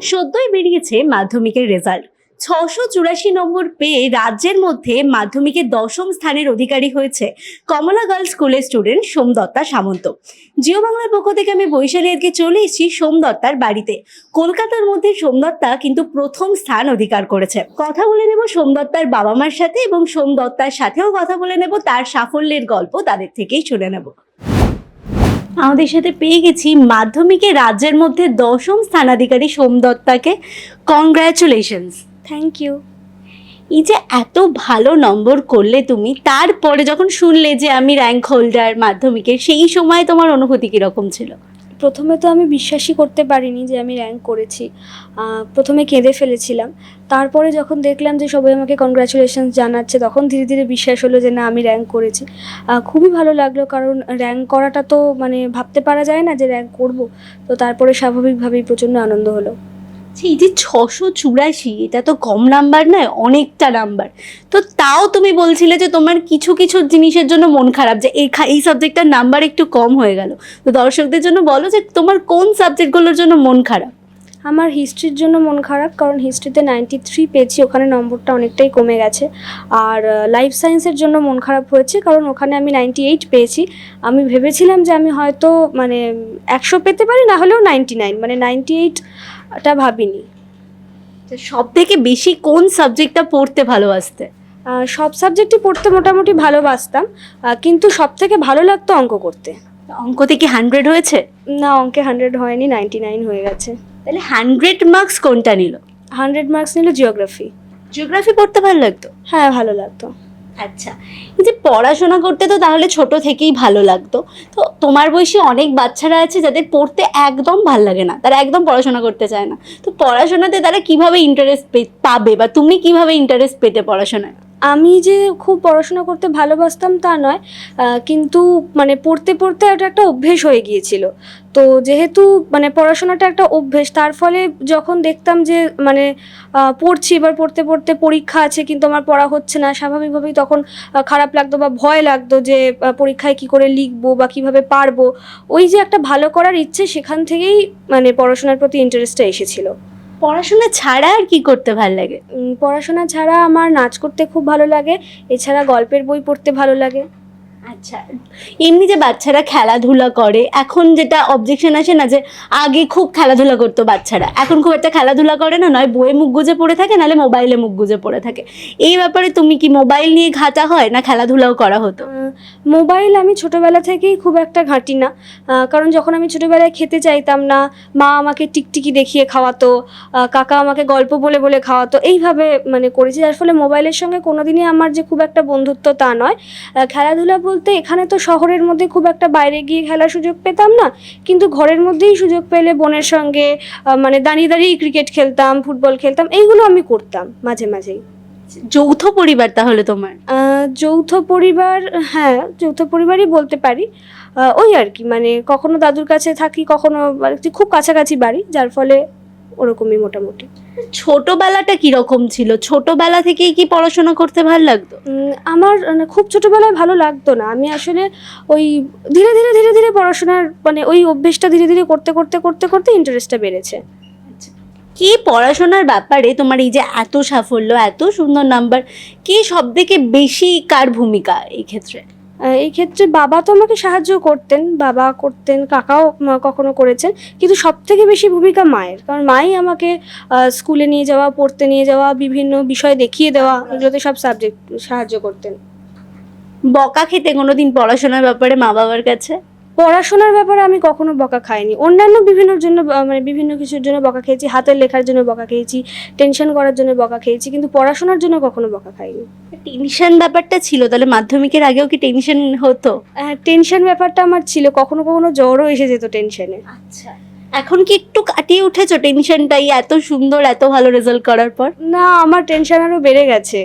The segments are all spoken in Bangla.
সদ্যই বেরিয়েছে মাধ্যমিকের রেজাল্ট। ছশো চুরাশি নম্বর পেয়ে রাজ্যের মধ্যে মাধ্যমিকে দশম স্থানের অধিকারী হয়েছে কমলা গার্লস স্কুলের স্টুডেন্ট সোমদত্তা সামন্ত। জিও বাংলার পক্ষ থেকে আমি বৈশালী আজকে চলে এসেছি সোমদত্তার বাড়িতে। কলকাতার মধ্যে সোমদত্তা কিন্তু প্রথম স্থান অধিকার করেছে। কথা বলে নেব সোমদত্তার বাবা মার সাথে এবং সোমদত্তার সাথেও কথা বলে নেব তার সাফল্যের গল্প তাদের থেকেই শুনে নেব। আমাদের সাথে পেয়ে গেছি মাধ্যমিকে রাজ্যের মধ্যে দশম স্থানাধিকারী সোমদত্তাকে কংগ্রাচুলেশনস থ্যাংক ইউ এই যে এত ভালো নম্বর করলে তুমি তারপরে যখন শুনলে যে আমি র্যাঙ্ক হোল্ডার মাধ্যমিকের সেই সময় তোমার অনুভূতি কীরকম ছিল? প্রথমে তো আমি বিশ্বাসই করতে পারিনি যে আমি র্যাঙ্ক করেছি। প্রথমে কেঁদে ফেলেছিলাম। তারপরে যখন দেখলাম যে সবাই আমাকে কনগ্রাচুলেশনস জানাচ্ছে, তখন ধীরে ধীরে বিশ্বাস হলো যে না, আমি র্যাঙ্ক করেছি। খুবই ভালো লাগল কারণ র্যাঙ্ক করাটা তো মানে ভাবতে পারা যায় না যে র্যাঙ্ক করব। তো তারপরে স্বাভাবিকভাবেই প্রচণ্ড আনন্দ হলো। আচ্ছা, এই যে ছশো চুরাশি এটা তো কম নাম্বার নয় অনেকটা নাম্বার। তো তাও তুমি বলছিলে যে তোমার কিছু কিছু জিনিসের জন্য মন খারাপ যে এই এই সাবজেক্টটার নাম্বার একটু কম হয়ে গেল। তো দর্শকদের জন্য বলো যে তোমার কোন সাবজেক্টগুলোর জন্য মন খারাপ? আমার হিস্ট্রির জন্য মন খারাপ কারণ হিস্ট্রিতে নাইনটি থ্রি পেয়েছি ওখানে নম্বরটা অনেকটাই কমে গেছে। আর লাইফ সায়েন্সের জন্য মন খারাপ হয়েছে কারণ ওখানে আমি নাইনটি এইট পেয়েছি। আমি ভেবেছিলাম যে আমি হয়তো মানে একশো পেতে পারি না হলেও নাইনটি নাইন মানে নাইনটি এইটটা ভাবিনি। সব থেকে বেশি কোন সাবজেক্টটা পড়তে ভালোবাসতে? সব সাবজেক্টই পড়তে মোটামুটি ভালোবাসতাম কিন্তু সব থেকে ভালো লাগতো অঙ্ক করতে। অঙ্কতে কি হান্ড্রেড হয়েছে? না অঙ্কে হান্ড্রেড হয়নি নাইনটি নাইন হয়ে গেছে। তাহলে হান্ড্রেড মার্কস কোনটা নিল? হান্ড্রেড মার্কস নিল জিওগ্রাফি জিওগ্রাফি পড়তে ভালো লাগতো? হ্যাঁ ভালো লাগতো। আচ্ছা এই যে পড়াশোনা করতে তো তাহলে ছোট থেকেই ভালো লাগতো। তো তোমার বয়সী অনেক বাচ্চারা আছে যাদের পড়তে একদম ভালো লাগে না, তারা একদম পড়াশোনা করতে চায় না। তো পড়াশোনাতে তারা কীভাবে ইন্টারেস্ট পাবে বা তুমি কীভাবে ইন্টারেস্ট পেতে পড়াশোনায়? আমি যে খুব পড়াশোনা করতে ভালোবাসতাম তা নয় কিন্তু মানে পড়তে পড়তে এটা একটা অভ্যেস হয়ে গিয়েছিল। তো যেহেতু মানে পড়াশোনাটা একটা অভ্যেস, তার ফলে যখন দেখতাম যে মানে পড়ছি, এবার পড়তে পড়তে পরীক্ষা আছে কিন্তু আমার পড়া হচ্ছে না, স্বাভাবিকভাবেই তখন খারাপ লাগতো বা ভয় লাগতো যে পরীক্ষায় কি করে লিখব বা কীভাবে পারব। ওই যে একটা ভালো করার ইচ্ছে সেখান থেকেই মানে পড়াশোনার প্রতি ইন্টারেস্টটা এসেছিল। পড়াশোনা ছাড়া আর কি করতে ভালো লাগে? পড়াশোনা ছাড়া আমার নাচ করতে খুব ভালো লাগে এছাড়া গল্পের বই পড়তে ভালো লাগে। এমনি যে বাচ্চারা খেলাধুলা করে, এখন যেটা অবজেকশন আসে না যে আগে খুব খেলাধুলা করতো বাচ্চারা, এখন খুব একটা খেলাধুলা করে না, নয় বইয়ে মুখ গুজে পড়ে থাকে, নাহলে মোবাইলে মুখ গুজে পড়ে থাকে। এই ব্যাপারে তুমি কি মোবাইল নিয়ে ঘাটা হয়, না খেলাধুলাও করা হতো? মোবাইল আমি ছোটবেলা থেকেই খুব একটা ঘাঁটি না। কারণ যখন আমি ছোটবেলায় খেতে চাইতাম না, মা আমাকে টিকটিকি দেখিয়ে খাওয়াতো কাকা আমাকে গল্প বলে বলে খাওয়াতো, এইভাবে মানে করেছি। যার ফলে মোবাইলের সঙ্গে কোনোদিনই আমার যে খুব একটা বন্ধুত্ব তা নয়। খেলাধুলা বলতে এখানে তো শহরের মধ্যে খুব একটা বাইরে গিয়ে খেলার সুযোগ পেতাম না কিন্তু ঘরের মধ্যেই সুযোগ পেলে বোনের সঙ্গে মানে দাঁড়িয়ে দাঁড়িয়ে ক্রিকেট খেলতাম ফুটবল খেলতাম এইগুলো আমি করতাম মাঝে মাঝেই। যৌথ পরিবার তাহলে তোমার? যৌথ পরিবার হ্যাঁ যৌথ পরিবারই বলতে পারি। ওই আর কি মানে কখনো দাদুর কাছে থাকি কখনো মানে খুব কাছাকাছি বাড়ি যার ফলে ওরকমই মোটামুটি। ছোটবেলাটা কীরকম ছিল? ছোটবেলা থেকেই কি পড়াশোনা করতে ভালো লাগতো? আমার মানে খুব ছোটবেলায় ভালো লাগতো না। আমি আসলে ওই ধীরে ধীরে ধীরে ধীরে পড়াশোনার মানে ওই অভ্যেসটা ধীরে ধীরে করতে করতে করতে করতে ইন্টারেস্টটা বেড়েছে। কি পড়াশোনার ব্যাপারে তোমার এই যে এত সাফল্য এত সুন্দর নাম্বার কি সব থেকে বেশি কার ভূমিকা এই ক্ষেত্রে? এই ক্ষেত্রে বাবা তো আমাকে সাহায্য করতেন, বাবা করতেন, কাকাও কখনো করেছেন। কিন্তু সব থেকে বেশি ভূমিকা মায়ের। কারণ মাই আমাকে স্কুলে নিয়ে যাওয়া, পড়তে নিয়ে যাওয়া, বিভিন্ন বিষয় দেখিয়ে দেওয়া, এগুলোতে সব সাবজেক্ট সাহায্য করতেন। বকা খেতে কোনোদিন পড়াশোনার ব্যাপারে মা বাবার কাছে? পড়াশোনার ব্যাপারে আমি কখনো বকা খাইনি। অন্যান্য বিভিন্ন জন্য মানে বিভিন্ন কিছুর জন্য বকা খেয়েছি হাতের লেখার জন্য বকা খেয়েছি টেনশন করার জন্য বকা খেয়েছি কিন্তু পড়াশোনার জন্য কখনো বকা খাইনি। টেনশন ব্যাপারটা ছিল তাহলে মাধ্যমিকের আগেও কি টেনশন হতো? হ্যাঁ টেনশন ব্যাপারটা আমার ছিল। কখনো কখনো জ্বরও এসে যেত টেনশনে আচ্ছা। এখন কি একটু কাটিয়ে উঠেছো? টেনশনটাই এত সুন্দর এত ভালো রেজাল্ট করার পর? না আমার টেনশন আরও বেড়ে গেছে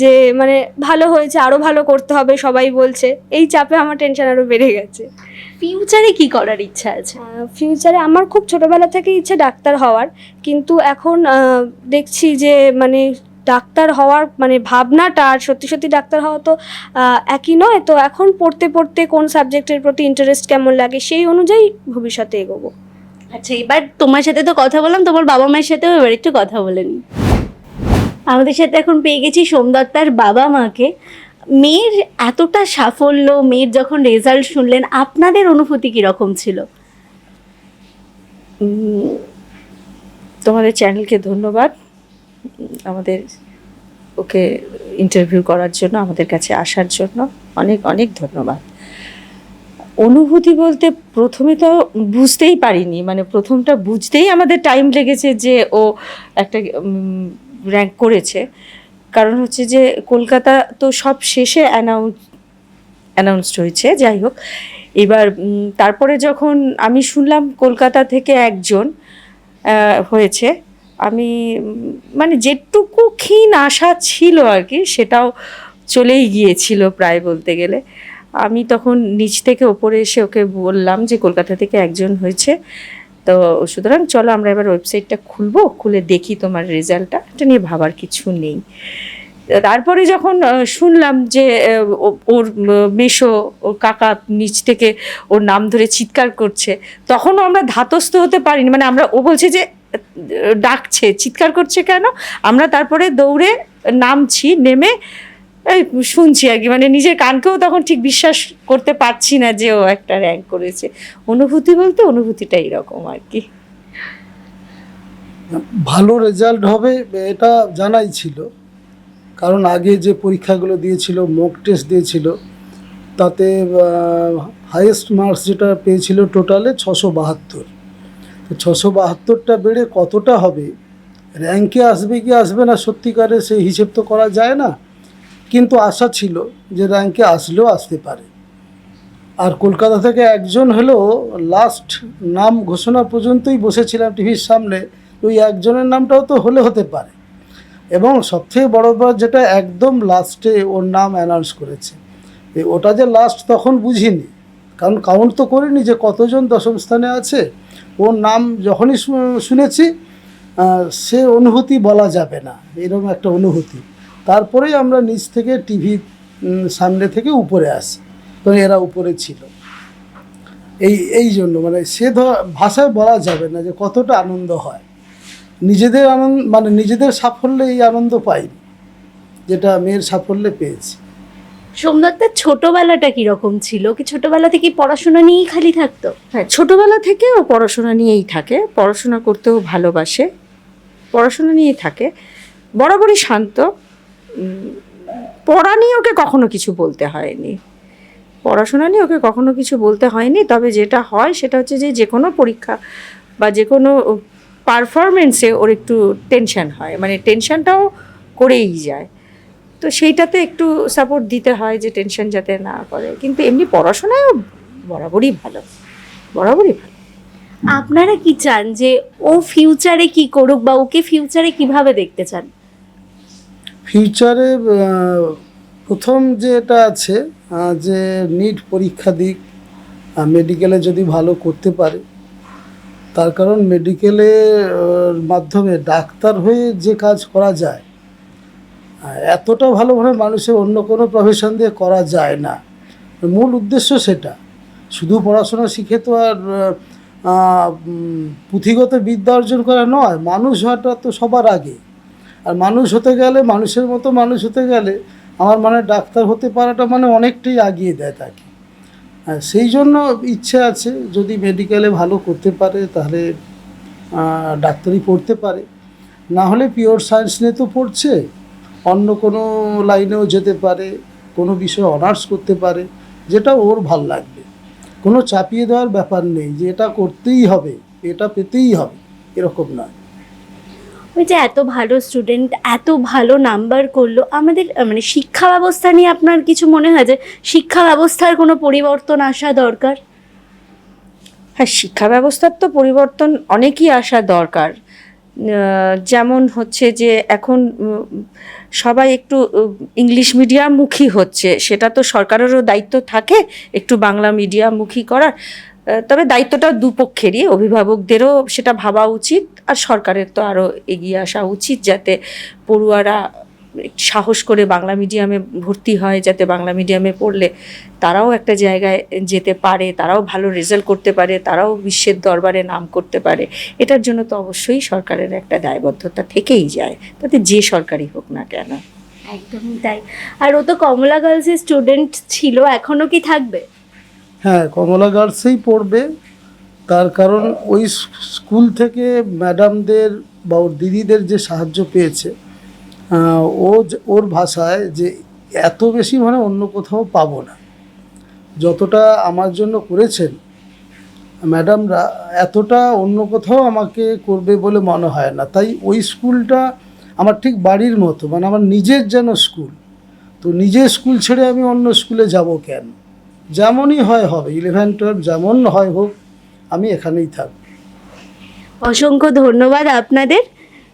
যে মানে ভালো হয়েছে আরও ভালো করতে হবে সবাই বলছে। এই চাপে আমার টেনশন আরও বেড়ে গেছে। ফিউচারে কি করার ইচ্ছা আছে? ফিউচারে আমার খুব ছোটোবেলা থেকে ইচ্ছে ডাক্তার হওয়ার। কিন্তু এখন দেখছি যে মানে ডাক্তার হওয়ার মানে ভাবনাটা আর সত্যি সত্যি ডাক্তার হওয়া তো একই নয়। তো এখন পড়তে পড়তে কোন সাবজেক্টের প্রতি ইন্টারেস্ট কেমন লাগে সেই অনুযায়ী ভবিষ্যতে এগোবো। আচ্ছা এবার তোমার সাথে তো কথা বললাম, তোমার বাবা মায়ের সাথেও এবার একটু কথা বলে আমাদের সাথে এখন পেয়ে গেছি সোমদত্তার বাবা মাকে। মেয়ের এতটা সাফল্য, মেয়ের যখন রেজাল্ট শুনলেন, আপনাদের অনুভূতি কীরকম ছিল? তোমাদের চ্যানেলকে ধন্যবাদ। আমাদের ওকে ইন্টারভিউ করার জন্য, আমাদের কাছে আসার জন্য অনেক অনেক ধন্যবাদ। অনুভূতি বলতে প্রথমে তো বুঝতেই পারিনি মানে প্রথমটা বুঝতেই আমাদের টাইম লেগেছে যে ও একটা র্যাঙ্ক করেছে। কারণ হচ্ছে যে কলকাতা তো সব শেষে অ্যানাউন্স অ্যানাউন্সড হয়েছে, যাই হোক। এবার তারপরে যখন আমি শুনলাম কলকাতা থেকে একজন হয়েছে, আমি মানে যেটুকু ক্ষীণ আশা ছিল আর কি, সেটাও চলেই গিয়েছিল প্রায় বলতে গেলে। আমি তখন নিচ থেকে ওপরে এসে ওকে বললাম যে কলকাতা থেকে একজন হয়েছে। তো সুতরাং চলো আমরা এবার ওয়েবসাইটটা খুলবো, খুলে দেখি তোমার রেজাল্টটা। এটা নিয়ে ভাবার কিছু নেই। তারপরে যখন শুনলাম যে ওর মেশো ওর কাকা নিচ থেকে ওর নাম ধরে চিৎকার করছে, তখনও আমরা ধাতস্থ হতে পারিনি। মানে আমরা, ও বলছে যে, ডাকছে, চিৎকার করছে কেন? আমরা তারপরে দৌড়ে নামছি, নেমে শুনছি আর কি মানে নিজের কানকেও তখন ঠিক বিশ্বাস করতে পারছি না যে ও একটা র্যাঙ্ক করেছে। অনুভূতি বলতে অনুভূতিটা এরকম আর কি। ভালো রেজাল্ট হবে এটা জানাই ছিল। কারণ আগে যে পরীক্ষাগুলো দিয়েছিল মক টেস্ট দিয়েছিল, তাতে হাইয়েস্ট মার্কস যেটা পেয়েছিল টোটালে ছশো বাহাত্তর। তো ছশো বাহাত্তরটা বেড়ে কতটা হবে? র্যাঙ্কে আসবে কি আসবে না সত্যিকারে সেই হিসেব তো করা যায় না। কিন্তু আশা ছিল যে র্যাঙ্কে আসলেও আসতে পারে। আর কলকাতা থেকে একজন হলেও লাস্ট নাম ঘোষণা পর্যন্তই বসেছিলাম টিভির সামনে, ওই একজনের নামটাও তো হলে হতে পারে। এবং সবথেকে বড় ব্যাপার যেটা, একদম লাস্টে ওর নাম অ্যানাউন্স করেছে। ওটা যে লাস্ট তখন বুঝিনি। কারণ কাউন্ট তো করিনি যে কতজন দশম স্থানে আছে। ওর নাম যখনই শুনেছি সে অনুভূতি বলা যাবে না। এরকম একটা অনুভূতি। তারপরেই আমরা নিচ থেকে টিভি সামনে থেকে উপরে আসি। তো এরা উপরে ছিল। এই এই জন্য মানে সে ভাষায় বলা যাবে না যে কতটা আনন্দ হয়। নিজেদের আনন্দ মানে নিজেদের সাফল্যে এই আনন্দ পাইনি যেটা মেয়ের সাফল্যে পেয়েছি। সোমদত্তার ছোটবেলাটা কীরকম ছিল? কি ছোটবেলা থেকে পড়াশোনা নিয়েই খালি থাকতো? হ্যাঁ ছোটবেলা থেকে ও পড়াশোনা নিয়েই থাকে। পড়াশোনা করতেও ভালোবাসে। পড়াশোনা নিয়েই থাকে। বরাবরই শান্ত। পড়া নিয়ে ওকে কখনো কিছু বলতে হয়নি। পড়াশোনা নিয়ে ওকে কখনো কিছু বলতে হয়নি, তবে যেটা হয় সেটা হচ্ছে যে যে কোনো পরীক্ষা বা যে কোনো পারফরমেন্সে ওর একটু টেনশন হয় মানে টেনশনটাও করেই যায়। তো সেইটাতে একটু সাপোর্ট দিতে হয় যে টেনশন যাতে না করে। কিন্তু এমনি পড়াশোনায় ও বরাবরই ভালো বরাবরই ভালো। আপনারা কি চান যে ও ফিউচারে কি করুক বা ওকে ফিউচারে কীভাবে দেখতে চান? ফিউচারে প্রথম যে এটা আছে যে নিট পরীক্ষা দিক মেডিকেলে যদি ভালো করতে পারে, তার কারণ মেডিকেলের মাধ্যমে ডাক্তার হয়ে যে কাজ করা যায় এতটা ভালোভাবে মানুষের অন্য কোনো প্রফেশন দিয়ে করা যায় না। মূল উদ্দেশ্য সেটা। শুধু পড়াশোনা শিখে তো আর পুঁথিগত বিদ্যা অর্জন করা নয়, মানুষ হওয়াটা তো সবার আগে। আর মানুষ হতে গেলে, মানুষের মতো মানুষ হতে গেলে আমার মানে ডাক্তার হতে পারাটা মানে অনেকটাই আগিয়ে দেয় তাকে। আর সেই জন্য ইচ্ছে আছে যদি মেডিকেলে ভালো করতে পারে তাহলে ডাক্তারি পড়তে পারে। না হলে পিওর সায়েন্স নিয়ে তো পড়ছে, অন্য কোনো লাইনেও যেতে পারে, কোনো বিষয়ে অনার্স করতে পারে, যেটা ওর ভালো লাগবে। কোনো চাপিয়ে দেওয়ার ব্যাপার নেই যে এটা করতেই হবে, এটা পেতেই হবে, এরকম নয়। ওই যে এত ভালো স্টুডেন্ট এত ভালো নাম্বার করল, আমাদের মানে শিক্ষা ব্যবস্থা নিয়ে আপনার কিছু মনে হয় যে শিক্ষা ব্যবস্থার কোনো পরিবর্তন আসা দরকার? হ্যাঁ শিক্ষা ব্যবস্থার তো পরিবর্তন অনেকই আসা দরকার। যেমন হচ্ছে যে এখন সবাই একটু ইংলিশ মিডিয়ামমুখী হচ্ছে, সেটা তো সরকারেরও দায়িত্ব থাকে, একটু বাংলা মিডিয়ামমুখী করার। তবে দায়িত্বটা দুপক্ষেরই। অভিভাবকদেরও সেটা ভাবা উচিত আর সরকারের তো আরও এগিয়ে আসা উচিত যাতে পড়ুয়ারা সাহস করে বাংলা মিডিয়ামে ভর্তি হয়, যাতে বাংলা মিডিয়ামে পড়লে তারাও একটা জায়গায় যেতে পারে, তারাও ভালো রেজাল্ট করতে পারে, তারাও বিশ্বের দরবারে নাম করতে পারে। এটার জন্য তো অবশ্যই সরকারের একটা দায়বদ্ধতা থেকেই যায়। তাতে যে সরকারই হোক না কেন। একদমই তাই। আর ও তো কমলা গার্লসের স্টুডেন্ট ছিল এখনও কি থাকবে? হ্যাঁ কমলা গার্লসেই পড়বে। তার কারণ ওই স্কুল থেকে ম্যাডামদের বা ওর দিদিদের যে সাহায্য পেয়েছে ও ওর ভাষায় যে এত বেশি মানে অন্য কোথাও পাবো না। যতটা আমার জন্য করেছেন ম্যাডামরা, এতটা অন্য কোথাও আমাকে করবে বলে মনে হয় না। তাই ওই স্কুলটা আমার ঠিক বাড়ির মতো মানে আমার নিজের যেন স্কুল, তো নিজের স্কুল ছেড়ে আমি অন্য স্কুলে যাব কেন? যেমনই হয় হবে ইলেভেন টুয়েলভ যেমন হয় হোক, আমি এখানেই থাকব অসংখ্য ধন্যবাদ আপনাদের।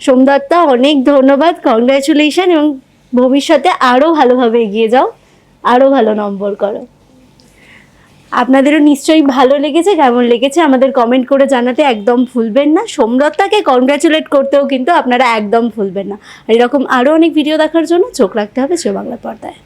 সোমদত্তা, অনেক ধন্যবাদ। কংগ্রাচুলেশন এবং ভবিষ্যতে আরও ভালোভাবে এগিয়ে যাও। আরও ভালো নম্বর করো। আপনাদেরও নিশ্চয়ই ভালো লেগেছে, কেমন লেগেছে আমাদের কমেন্ট করে জানাতে একদম ভুলবেন না। সোমদত্তাকে কংগ্রাচুলেট করতেও কিন্তু আপনারা একদম ভুলবেন না। এরকম আরও অনেক ভিডিও দেখার জন্য চোখ রাখতে হবে বাংলা পর্দায়।